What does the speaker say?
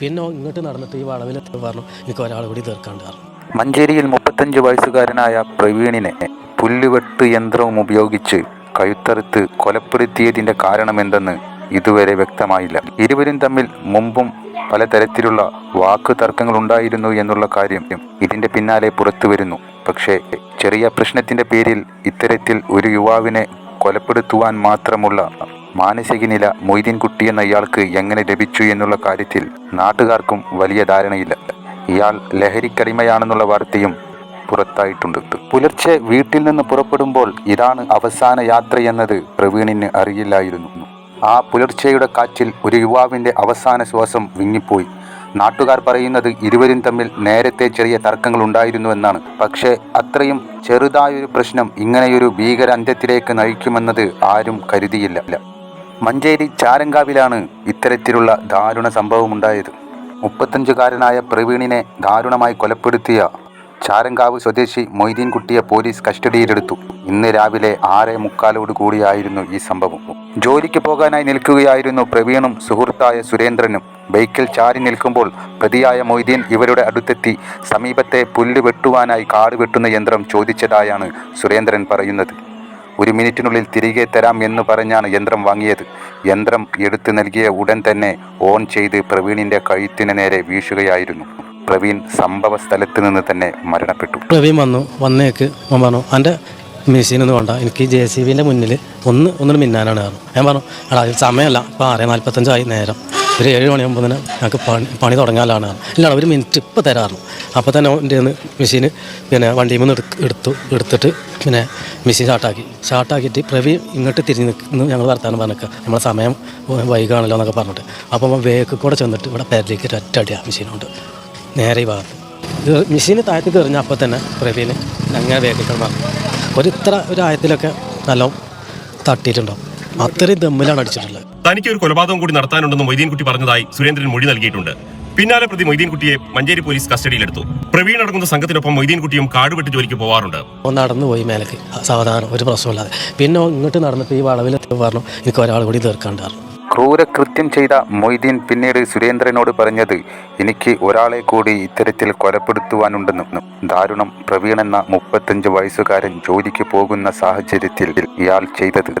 പിന്നെ ഇങ്ങോട്ട് നടന്നിട്ട് ഈ വളവിൽ പറഞ്ഞു എനിക്ക് ഒരാൾ കൂടി തീർക്കാണ്ട് പറഞ്ഞു. മഞ്ചേരിയിൽ മുപ്പത്തഞ്ച് വയസ്സുകാരനായ പ്രവീണിനെ പുല്ലുവെട്ട് യന്ത്രവും ഉപയോഗിച്ച് കഴുത്തറുത്ത് കൊലപ്പെടുത്തിയതിന്റെ കാരണമെന്തെന്ന് ഇതുവരെ വ്യക്തമായില്ല. ഇരുവരും തമ്മിൽ മുമ്പും പലതരത്തിലുള്ള വാക്ക് തർക്കങ്ങൾ ഉണ്ടായിരുന്നു എന്നുള്ള കാര്യം ഇതിന്റെ പിന്നാലെ പുറത്തു വരുന്നു. പക്ഷേ ചെറിയ പ്രശ്നത്തിന്റെ പേരിൽ ഇത്തരത്തിൽ ഒരു യുവാവിനെ കൊലപ്പെടുത്തുവാൻ മാത്രമുള്ള മാനസിക നില മൊയ്തീൻകുട്ടി എന്ന ഇയാൾക്ക് എങ്ങനെ ലഭിച്ചു എന്നുള്ള കാര്യത്തിൽ നാട്ടുകാർക്കും വലിയ ധാരണയില്ല. ഇയാൾ ലഹരിക്കടിമയാണെന്നുള്ള വാർത്തയും പുറത്തായിട്ടുണ്ട്. പുലർച്ചെ വീട്ടിൽ നിന്ന് പുറപ്പെടുമ്പോൾ ഇതാണ് അവസാന യാത്രയെന്നത് പ്രവീണിന് അറിയില്ലായിരുന്നു. ആ പുലർച്ചെയുടെ കാറ്റിൽ ഒരു യുവാവിന്റെ അവസാന ശ്വാസം വിങ്ങിപ്പോയി. നാട്ടുകാർ പറയുന്നത് ഇരുവരും തമ്മിൽ നേരത്തെ ചെറിയ തർക്കങ്ങൾ ഉണ്ടായിരുന്നു എന്നാണ്. പക്ഷേ അത്രയും ചെറുതായൊരു പ്രശ്നം ഇങ്ങനെയൊരു ഭീകര അന്ത്യത്തിലേക്ക് നയിക്കുമെന്നത് ആരും കരുതിയില്ല. മഞ്ചേരി ചാരങ്കാവിലാണ് ഇത്തരത്തിലുള്ള ദാരുണ സംഭവമുണ്ടായത്. മുപ്പത്തഞ്ചുകാരനായ പ്രവീണിനെ ദാരുണമായി കൊലപ്പെടുത്തിയ ചാരങ്കാവ് സ്വദേശി മൊയ്തീൻകുട്ടിയെ പോലീസ് കസ്റ്റഡിയിലെടുത്തു. ഇന്ന് രാവിലെ ആറേ മുക്കാലോട് കൂടിയായിരുന്നു ഈ സംഭവം. ജോലിക്ക് പോകാനായി നിൽക്കുകയായിരുന്നു പ്രവീണും സുഹൃത്തായ സുരേന്ദ്രനും. ബൈക്കിൽ ചാരി നിൽക്കുമ്പോൾ പ്രതിയായ മൊയ്തീൻ ഇവരുടെ അടുത്തെത്തി സമീപത്തെ പുല്ല് വെട്ടുവാനായി കാട് വെട്ടുന്ന യന്ത്രം ചോദിച്ചതായാണ് സുരേന്ദ്രൻ പറയുന്നത്. ഒരു മിനിറ്റിനുള്ളിൽ തിരികെ തരാം എന്ന് പറഞ്ഞാണ് യന്ത്രം വാങ്ങിയത്. യന്ത്രം എടുത്തു നൽകിയ ഉടൻ തന്നെ ഓൺ ചെയ്ത് പ്രവീണിന്റെ കഴുത്തിന് നേരെ വീശുകയായിരുന്നു. പ്രവീൺ സംഭവ സ്ഥലത്ത് നിന്ന് തന്നെ മരണപ്പെട്ടു. പ്രവീൺ വന്നു വന്നേക്ക്. ഞാൻ പറഞ്ഞു എന്റെ മെഷീനൊന്നും വേണ്ട. എനിക്ക് ജെ സി ബിന്റെ മുന്നിൽ ഒന്ന് ഒന്നിന് മിന്നാനാണ് ഞാൻ പറഞ്ഞു എടാ സമയമല്ല. ഇപ്പോൾ ആറ് നാൽപ്പത്തഞ്ചായി നേരം. ഒരു ഏഴ് മണിയാകുമ്പോൾ തന്നെ ഞങ്ങൾക്ക് പണി പണി തുടങ്ങാനാണ്. ഇല്ല ഒരു മിനിറ്റ് ഇപ്പോൾ തരാറുണ്ട് അപ്പോൾ തന്നെ എന്റെ നിന്ന് മെഷീൻ പിന്നെ വണ്ടിയിൽ നിന്ന് എടുത്തു എടുത്തിട്ട് പിന്നെ മെഷീൻ സ്റ്റാർട്ടാക്കി സ്റ്റാർട്ടാക്കിയിട്ട് പ്രവീൺ ഇങ്ങോട്ട് തിരിഞ്ഞ് നിൽക്കുന്നു ഞങ്ങൾ വർത്താനം പറഞ്ഞിട്ട് നമ്മളെ സമയം വൈകാണല്ലോ എന്നൊക്കെ പറഞ്ഞിട്ട്. അപ്പോൾ വേക്ക് കൂടെ ചെന്നിട്ട് ഇവിടെ പേരിലേക്ക് ഒറ്റടിയാണ് മെഷീനുണ്ട് നേരെ ഈ ഭാഗത്ത്. മെഷീൻ താഴത്തേക്ക് എറിഞ്ഞ അപ്പോൾ തന്നെ പ്രവീന് അങ്ങനെ വേഗത്തിൽ മാറും ഒരു ഇത്ര ഒരു ആയത്തിലൊക്കെ നല്ല തട്ടിയിട്ടുണ്ടാവും. അത്രയും ദമ്മിലാണ് അടിച്ചിട്ടുള്ളത്. തനിക്ക് ഒരു കൊലപാതകം കൂടി നടത്താനുണ്ടെന്ന് മൊയ്തീൻകുട്ടി പറഞ്ഞതായി സുരേന്ദ്രൻ മൊഴി നൽകിയിട്ടുണ്ട്. പിന്നാലെ പ്രതി മൊയ്തീൻകുട്ടിയെ മഞ്ചേരി പോലീസ് കസ്റ്റഡിയിലെടുത്തു. പ്രവീൺ അടങ്ങുന്ന സംഘത്തിനൊപ്പം മൊയ്തീൻകുട്ടിയും കാടുവെട്ട് ജോലിക്ക് പോവാറുണ്ട്. നടന്നു പോയി മേലേക്ക്. സാവധാനം ഒരു പ്രശ്നമില്ലാതെ പിന്നെ ഇങ്ങോട്ട് നടന്നിട്ട് ഈ വളവിൽ പറഞ്ഞു എനിക്ക് ഒരാൾ കൂടി തീർക്കാണ്ട് ക്രൂരകൃത്യം ചെയ്ത മൊയ്തീൻ പിന്നീട് സുരേന്ദ്രനോട് പറഞ്ഞത് എനിക്ക് ഒരാളെ കൂടി ഇത്തരത്തിൽ കൊലപ്പെടുത്തുവാനുണ്ടെന്നും ദാരുണം പ്രവീൺ എന്ന മുപ്പത്തഞ്ച് വയസ്സുകാരൻ ജോലിക്ക് പോകുന്ന സാഹചര്യത്തിൽ ഇയാൾ ചെയ്തത്.